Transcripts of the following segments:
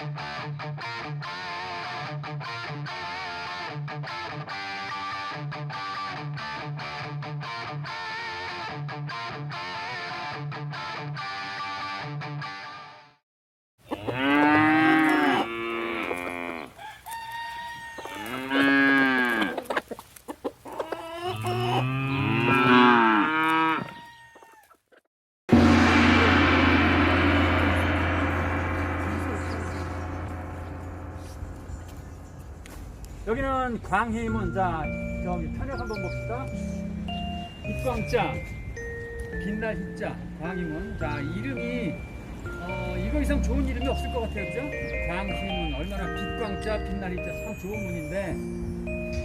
여 광희문 자 저기 편역 한번 봅시다. 빛광자 빛날 힘자 광희문 자 이름이 어, 이거 이상 좋은 이름이 없을 것 같아요, 그죠? 광희문 얼마나 빛광자 빛날 힘자 참 좋은 문인데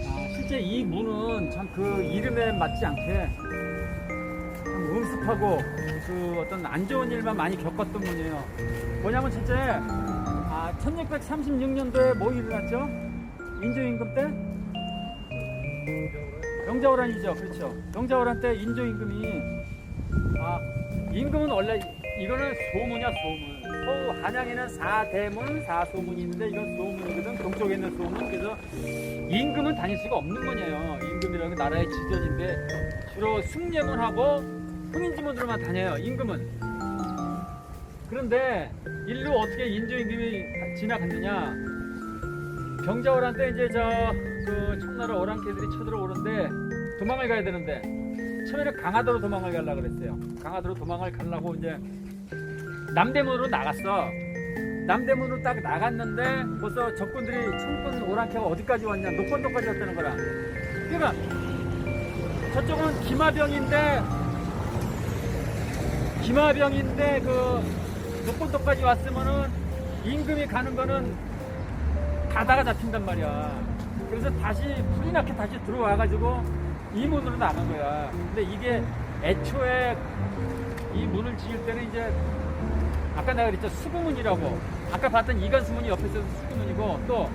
아, 실제 이 문은 참 그 이름에 맞지 않게 참 음습하고 그 어떤 안 좋은 일만 많이 겪었던 문이에요. 뭐냐면 실제 아, 1636년도에 뭐 일어났죠? 인조임금 때? 영자호란이죠. 그렇죠. 영자호란 때 인조임금이 아 임금은 원래 이거는 소문이야 소문. 서 한양에는 사대문, 사소문이 있는데 이건 소문이거든. 동쪽에 있는 소문. 그래서 임금은 다닐 수가 없는 거예요. 임금이라는 게 나라의 지전인데 주로 승려문하고 흥인지문으로만 다녀요. 임금은. 그런데 일로 어떻게 인조임금이 지나갔느냐? 경자호란 때 이제 저 그 청나라 오랑캐들이 쳐들어오는데 도망을 가야 되는데 처음에는 강화도로 도망을 가려고 그랬어요. 강화도로 도망을 가려고 이제 남대문으로 나갔어. 남대문으로 딱 나갔는데 벌써 적군들이 청군 오랑캐가 어디까지 왔냐? 녹번도까지 왔다는 거라. 그러니까 저쪽은 기마병인데 기마병인데 그 녹번도까지 왔으면은 임금이 가는 거는 가다가 잡힌단 말이야. 그래서 다시 불이 나게 다시 들어와가지고 이 문으로 나간 거야. 근데 이게 애초에 이 문을 지을 때는 이제 아까 내가 그랬죠 수구문이라고. 아까 봤던 이간수문이 옆에 있어서 수구문이고 또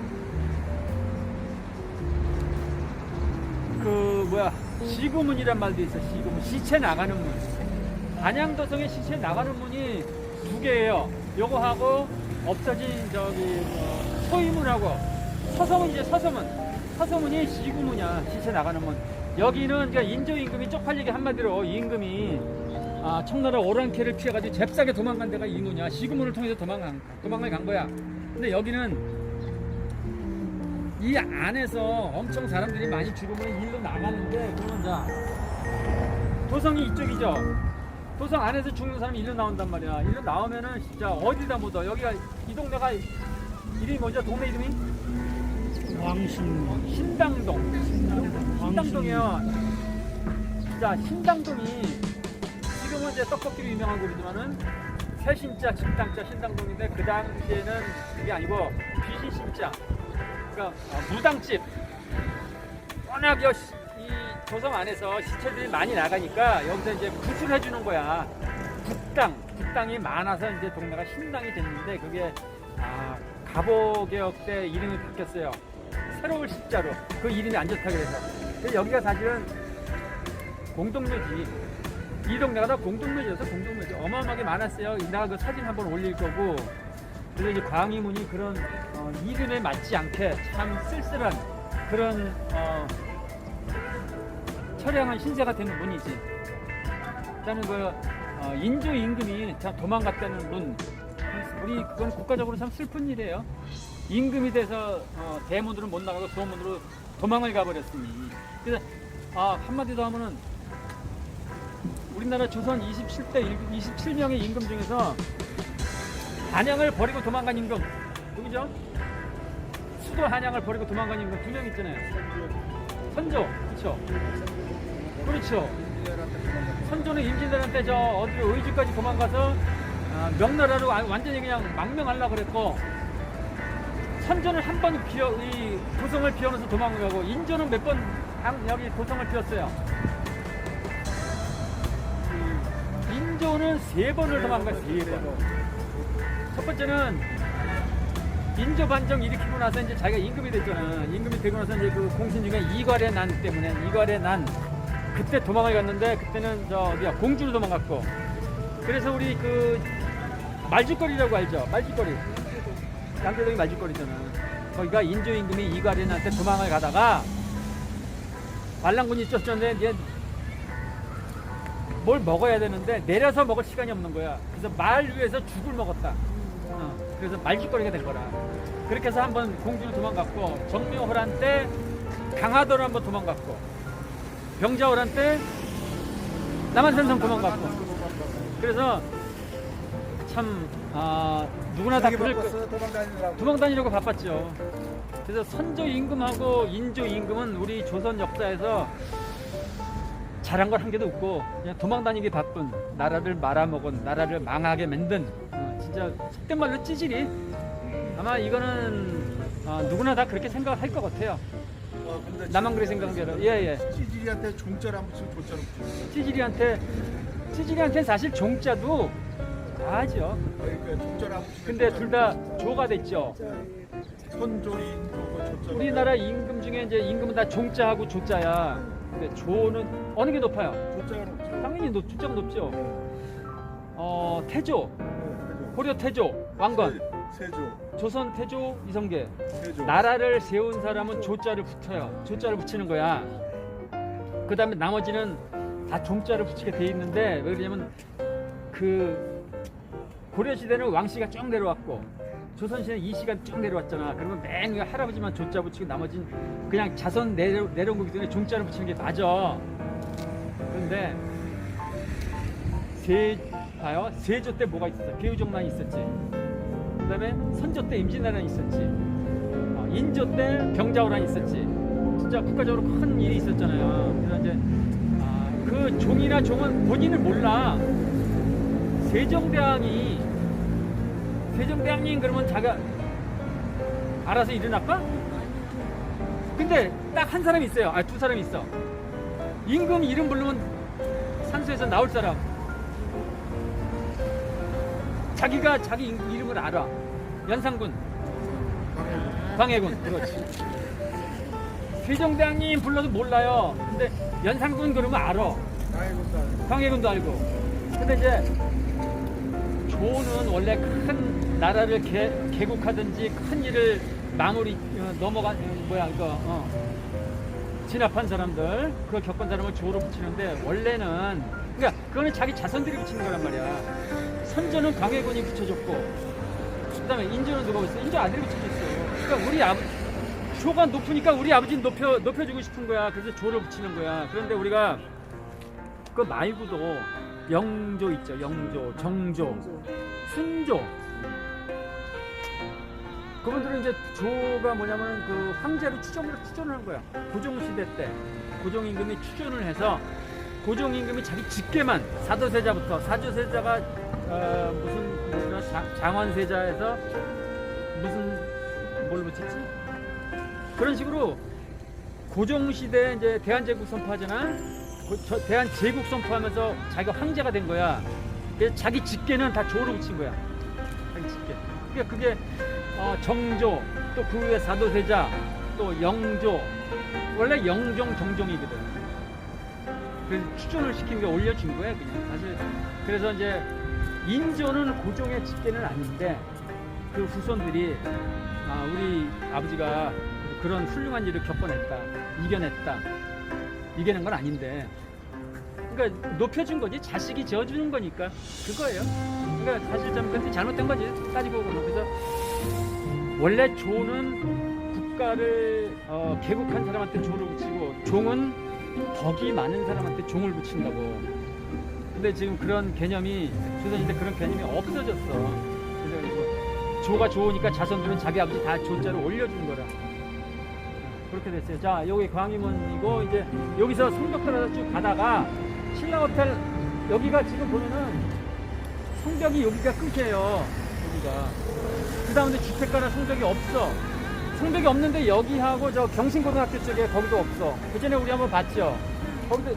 그 뭐야 시구문이란 말도 있어. 시구문 시체 나가는 문. 안양도성에 시체 나가는 문이 두 개예요. 요거 하고 없어진 저기 뭐 소위문하고 서서문 이제 서서문 서서문이 시구문이야. 시체 나가는 문. 여기는 그러니까 인조 임금이 쪽팔리게 한마디로 임금이 아, 청나라 오랑캐를 피해가지고 잽싸게 도망간 데가 이 문이야. 시구문을 통해서 도망간 도망을 간 거야. 근데 여기는 이 안에서 엄청 사람들이 많이 죽으면 일로 나가는데 그러면 자 도성이 이쪽이죠. 도성 안에서 죽는 사람이 일로 나온단 말이야. 일로 나오면은 진짜 어디다 묻어. 여기가 이 동네가 이름이 뭐죠? 동네 이름이? 왕신 신당동. 신당동이요. 자, 신당동이 지금은 이제 떡볶이로 유명하고 그러지만은 새신자, 집당자, 신당동인데 그 당시에는 그게 아니고 귀신신자. 그러니까 어, 무당집. 워낙 여, 이 조성 안에서 시체들이 많이 나가니까 여기서 이제 굿을 해주는 거야. 굿당. 굿당이 많아서 이제 동네가 신당이 됐는데 그게 아, 가보개혁 때 이름이 바뀌었어요. 새로울 십자로. 그 이름이 안 좋다 그래서. 그래서 여기가 사실은 공동묘지. 이 동네가 다 공동묘지여서 공동묘지. 어마어마하게 많았어요. 이나가 그 사진 한번 올릴 거고. 그래서 이제 광희문이 그런 어, 이름에 맞지 않게 참 쓸쓸한 그런 어, 처량한 신세가 되는 문이지. 일단은 그 어, 인조 임금이 참 도망갔다는 문. 우리 그건 국가적으로 참 슬픈 일이에요. 임금이 돼서 어, 대문으로 못 나가고 소문으로 도망을 가버렸으니. 그래서 아, 한마디 더 하면은 우리나라 조선 27대 27명의 임금 중에서 한양을 버리고 도망간 임금 누구죠? 수도 한양을 버리고 도망간 임금 두 명 있잖아요. 선조, 그렇죠? 그렇죠. 선조는 임진왜란 저 어디로 의주까지 도망가서 아, 명나라로 와- 완전히 그냥 망명하려고 그랬고 선조는 한번 비어 이 도성을 비워놓아서 도망가고 인조는 몇 번 여기 도성을 비웠어요. 이 인조는 세 번을 도망가 세 번. 첫 번째는 인조 반정 일으키고 나서 이제 자기가 임금이 됐잖아. 임금이 되고 나서 이제 그 공신 중에 이괄의 난 때문에 이괄의 난 그때 도망을 갔는데 그때는 저 어디야 공주로 도망갔고 그래서 우리 그 말죽거리라고 알죠? 말죽거리. 양재동이 말죽거리잖아. 거기가 인조임금이 이괄인한테 도망을 가다가 반란군이 쫓았는데 뭘 먹어야 되는데 내려서 먹을 시간이 없는 거야. 그래서 말 위에서 죽을 먹었다. 어, 그래서 말죽거리가 된 거라. 그렇게 해서 한번 공주로 도망갔고 정묘호란 때 강화도로 한번 도망갔고 병자호란 때 남한산성 도망갔고 그래서 참 아, 누구나 다 그럴 거, 도망 다니느라고. 도망 다니려고 바빴죠. 그래서 선조 임금하고 인조 임금은 우리 조선 역사에서 잘한 걸 한 개도 없고 그냥 도망 다니기 바쁜 나라를 말아먹은 나라를 망하게 만든 어, 진짜 속된 말로 찌질이 아마 이거는 어, 누구나 다 그렇게 생각할 것 같아요. 어, 근데 나만 그렇게 생각한 게 아니라 예예 찌질이한테 종자를 한 붙이고 조자를 붙이고. 찌질이한테 찌질이한테 사실 종자도 다 하죠. 그러니까 한 붙이고. 근데 둘 다 조가 됐죠. 선조인 조고 조자. 우리나라 임금 중에 이제 임금은 다 종자하고 조자야. 근데 조는 어느 게 높아요? 조자가 높죠. 당연히 높, 조자가 높죠. 어 태조, 어, 고려 태조, 왕건, 세- 세조. 조선 태조, 이성계. 세조. 나라를 세운 사람은 조자를 붙어요. 조자를 붙이는 거야. 그 다음에 나머지는 다 종자를 붙이게 돼 있는데 왜 그러냐면 그 고려 시대는 왕씨가 쭉 내려왔고 조선 시대는 이씨가 쭉 내려왔잖아. 그러면 맨 위에 할아버지만 조자 붙이고 나머지는 그냥 자손 내려, 내려온 거기 때문에 종자를 붙이는 게 맞아. 그런데 세 봐요. 세조 때 뭐가 있었어? 개우정난이 있었지. 그 다음에 선조 때 임진왜란이 있었지. 어, 인조 때 병자호란이 있었지. 진짜 국가적으로 큰 일이 있었잖아요. 그래서 이제 아, 그 종이나 종은 본인을 몰라. 세종대왕이 세종대왕님 그러면 자가 알아서 일어날까? 근데 딱 한 사람이 있어요. 아 두 사람이 있어. 임금 이름 부르면 산수에서 나올 사람. 자기가 자기 임- 이름을 알아. 연산군, 광해군, 그렇지. 세종대왕님 불러도 몰라요. 근데 연산군 그러면 알아. 광해군도 알고. 근데 이제 조는 원래 큰 나라를 개, 개국하든지 큰 일을 마무리 어, 넘어가 어, 뭐야 이거 어, 진압한 사람들 그걸 겪은 사람을 조로 붙이는데 원래는 그러니까 그거는 자기 자손들이 붙이는 거란 말이야. 선조는 광해군이 붙여줬고 그다음에 인조는 누가 붙였어? 인조 아들이 붙여줬어. 그러니까 우리 아버 조가 높으니까 우리 아버지는 높여 높여주고 싶은 거야. 그래서 조를 붙이는 거야. 그런데 우리가 그 말고도 영조 있죠. 영조, 정조, 순조. 그분들은 이제 조가 뭐냐면 그 황제로 추종을 추존을 한 거야. 고종 시대 때 고종 임금이 추존을 해서 고종 임금이 자기 직계만 사도세자부터 사조세자가 어, 무슨 장원세자에서 무슨 뭘 붙였지? 그런 식으로 고종 시대 이제 대한제국 선포하잖아. 고- 저 대한 제국 선포하면서 자기가 황제가 된 거야. 그래서 자기 직계는 다 조로 붙인 거야. 자기 직계. 그러니까 그게 어, 정조, 또 그 후에 사도세자, 또 영조. 원래 영종, 정종이거든. 그래서 추존을 시킨 게 올려준 거야, 그냥. 사실. 그래서 이제 인조는 고종의 직계는 아닌데 그 후손들이 아, 우리 아버지가 그런 훌륭한 일을 겪어냈다, 이겨냈다, 이겨낸 건 아닌데, 그러니까 높여준 거지 자식이 지어주는 거니까 그거예요. 그러니까 사실 좀 잘못된 거지 따지고 보면 그래서 원래 조는 국가를 어, 개국한 사람한테 조를 붙이고 종은 덕이 많은 사람한테 종을 붙인다고. 근데 지금 그런 개념이 조선시대 그런 개념이 없어졌어. 그래서 조가 좋으니까 자손들은 자기 아버지 다 조자를 올려주는 거라. 그렇게 됐어요. 자, 여기 광희문이고 이제 여기서 성벽 따라서 쭉 가다가 신라 호텔 여기가 지금 보면은 성벽이 여기가 끝이에요. 여기가. 그 다음에 주택가나 성벽이 없어. 성벽이 없는데 여기하고 저 경신고등학교 쪽에 거기도 없어. 그 전에 우리 한번 봤죠. 거기도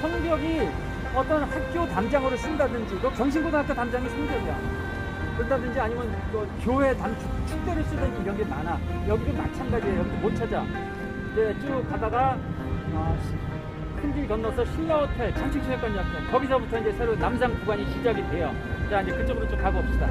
성벽이 어떤 학교 담장으로 쓴다든지, 그 경신고등학교 담장이 성벽이야. 그렇다든지 아니면 그 교회 담 축- 축대를 쓰든지 이런 게 많아. 여기도 마찬가지예요. 여기도 못 찾아. 이제 쭉 가다가 아, 시- 큰길 건너서 신라호텔 참칭체육관 옆에 거기서부터 이제 새로 남산 구간이 시작이 돼요. 자 이제 그쪽으로 좀 가봅시다.